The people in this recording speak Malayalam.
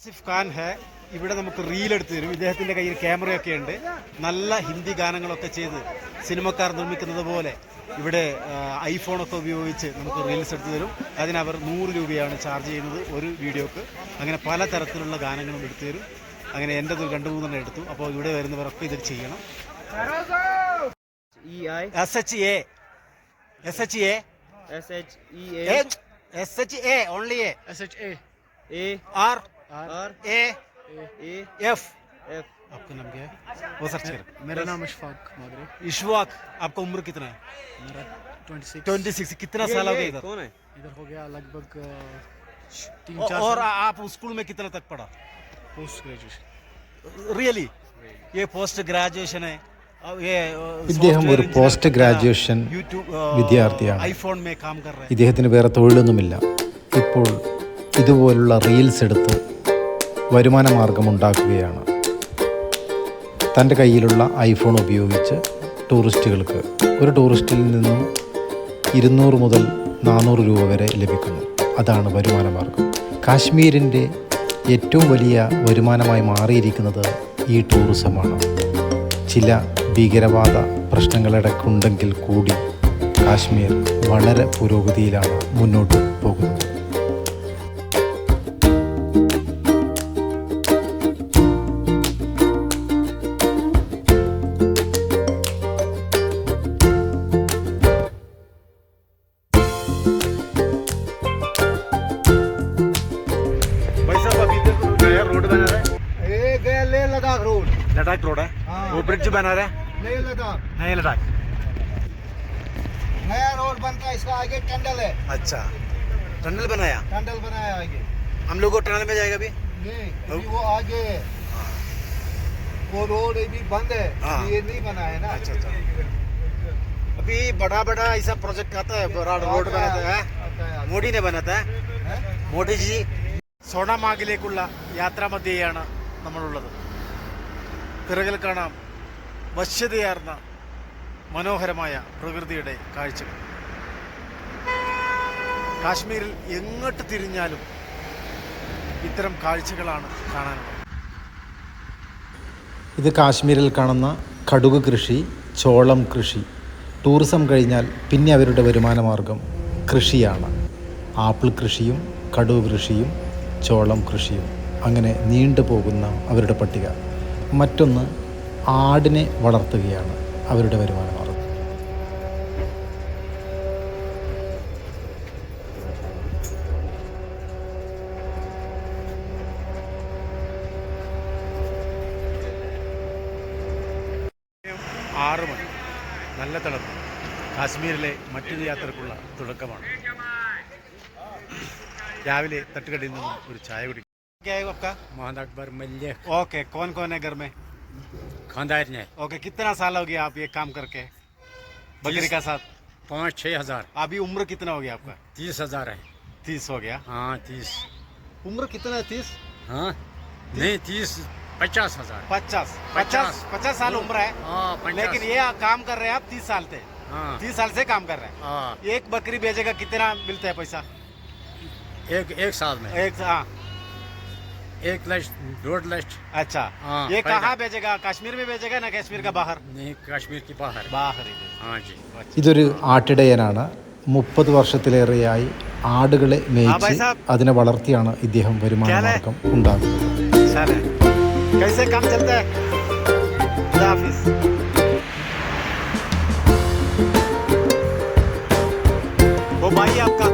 ആസിഫ് ഖാൻ ഹേ ഇവിടെ നമുക്ക് റീൽ എടുത്തു തരും. ഇദ്ദേഹത്തിന്റെ കയ്യിൽ ക്യാമറയൊക്കെ ഉണ്ട്. നല്ല ഹിന്ദി ഗാനങ്ങളൊക്കെ ചെയ്ത് സിനിമക്കാർ നിർമ്മിക്കുന്നത് പോലെ ഇവിടെ ഐഫോണൊക്കെ ഉപയോഗിച്ച് നമുക്ക് റീൽസ് എടുത്തു തരും. അതിനവർ നൂറ് രൂപയാണ് ചാർജ് ചെയ്യുന്നത് ഒരു വീഡിയോക്ക്. അങ്ങനെ പല തരത്തിലുള്ള ഗാനങ്ങളും എടുത്തു തരും. അങ്ങനെ എന്റെ ഇത് രണ്ട് മൂന്നെണ്ണം എടുത്തു. അപ്പോൾ ഇവിടെ വരുന്നവരൊക്കെ ഇത് ചെയ്യണം. S H A S H A S H A only A S H A R R A A F F आपका नाम क्या है वो सर्च कर मेरा नाम इशफाक मादरे इशवाक आपका उम्र कितना है मेरा ट्वेंटी सिक्स ट्वेंटी सिक्स कितना ये- साल हो ये गया इधर कौन है इधर हो गया लगभग अ, तीन औ- चार और साल आप स्कूल में कितना तक पढ़ा पोस्ट ग्रेजुएशन रियली ये पोस्ट ग्रेजुएशन है अब ये ഇദ്ദേഹം ഒരു പോസ്റ്റ് ഗ്രാജുവേഷൻ വിദ്യാർത്ഥിയാണ്. ഐഫോൺ में काम कर रहे हैं ഇദ്ദേഹത്തിന് വേറെ തൊഴിലൊന്നുമില്ല ഇപ്പോൾ ഇതുപോലുള്ള റീൽസ് എടുത്ത് വരുമാന മാർഗം ഉണ്ടാക്കുകയാണ് തന്റെ കയ്യിലുള്ള ഐഫോൺ ഉപയോഗിച്ച് ടൂറിസ്റ്റുകൾക്ക് ഒരു ടൂറിസ്റ്റിൽ നിന്നും ഇരുന്നൂറ് മുതൽ നാനൂറ് രൂപ വരെ ലഭിക്കുന്നു. അതാണ് വരുമാന മാർഗം കാശ്മീരിന്റെ ഏറ്റവും വലിയ വരുമാനമായി മാറിയിരിക്കുന്നത് ഈ ടൂറിസമാണ്. ചില ഭീകരവാദ പ്രശ്നങ്ങളിടക്കുണ്ടെങ്കിൽ കൂടി കാശ്മീർ വളരെ പുരോഗതിയിലാണ് മുന്നോട്ട് പോകുന്നത്. लद्दाख रोड है हाँ। वो ब्रिज बना रहा है ले लद्दाख नया लद्दाख नया रोड बनता है इसका आगे टंडल है अच्छा टनल बनाया टंडल बनाया आगे हम लोग को टनल में जाएगा अभी नहीं अभी वो आगे है वो रोड अभी बंद है हाँ। ये नहीं बना है ना अच्छा अच्छा अभी बड़ा बड़ा ऐसा प्रोजेक्ट आता है बड़ा रोड आता है, बनाता है आता है, आता മോഡി ने बनाता है है। മോഡി ജി സോണമാർഗിലേക്കുള്ള യാത്രാമധ്യയാണ് നമ്മളുള്ളത് പിറകിൽ കാണാം വശ്യതയാർന്ന മനോഹരമായ പ്രകൃതിയുടെ കാഴ്ചകൾ. കാശ്മീരിൽ എങ്ങോട്ട് തിരിഞ്ഞാലും ഇത്തരം കാഴ്ചകളാണ് കാണാനുള്ളത്. ഇത് കാശ്മീരിൽ കാണുന്ന കടുക് കൃഷി ചോളം കൃഷി. ടൂറിസം കഴിഞ്ഞാൽ പിന്നെ അവരുടെ വരുമാനമാർഗം കൃഷിയാണ്. ആപ്പിൾ കൃഷിയും കടുക് കൃഷിയും ചോളം കൃഷിയും. അങ്ങനെ നീണ്ടു പോകുന്ന അവരുടെ പട്ടിക. മറ്റൊന്ന് ആടിനെ വളർത്തുകയാണ് അവരുടെ വരുമാന മാർഗം ആറ് മണി. നല്ല തിളക്കം. കാശ്മീരിലെ മറ്റൊരു യാത്രക്കുള്ള തുടക്കമാണ്. രാവിലെ തട്ടുകടയിൽ നിന്ന് ഒരു ചായ കുടിക്കും मोहम्मद अकबर मल्य। ओके कौन कौन है घर में? खानदार ने। ओके कितना साल हो गया आप ये काम करके? बकरी का साथ? पाँच छः हज़ार। अभी उम्र कितना हो गया आपका? तीस हज़ार है। तीस हो गया? हाँ तीस। उम्र कितना है तीस? हाँ? नहीं तीस पचास हज़ार। पचास। पचास। पचास। साल उम्र है। हाँ पचास। लेकिन ये काम कर रहे हैं आप तीस साल से। हाँ। तीस साल से काम कर रहे हैं। हाँ। एक बकरी बेचेगा कितना मिलता है पैसा? एक एक साल में। एक हाँ। एक लक्ष डेढ़ लक्ष अच्छा हाँ, ये फायदा। कहाँ बेचेगा कश्मीर में बेचेगा ना कश्मीर का बाहर नहीं कश्मीर की बाहर बाहर ही हाँ जी ഇതൊരു ആട്ടിടയനാണ് മുപ്പത് വർഷത്തിലേറെയായി ആടുകളെ ആ, മേയിച്ച് ഭായ് സാബ്. അതിനെ വളർത്തിയാണ് ഇദ്ദേഹം വരുമാന ക്യാ ലേ? മാർഗം ഉണ്ടാക്കുന്നത് चले कैसे काम चलता है खुदा हाफिज वो भाई आपका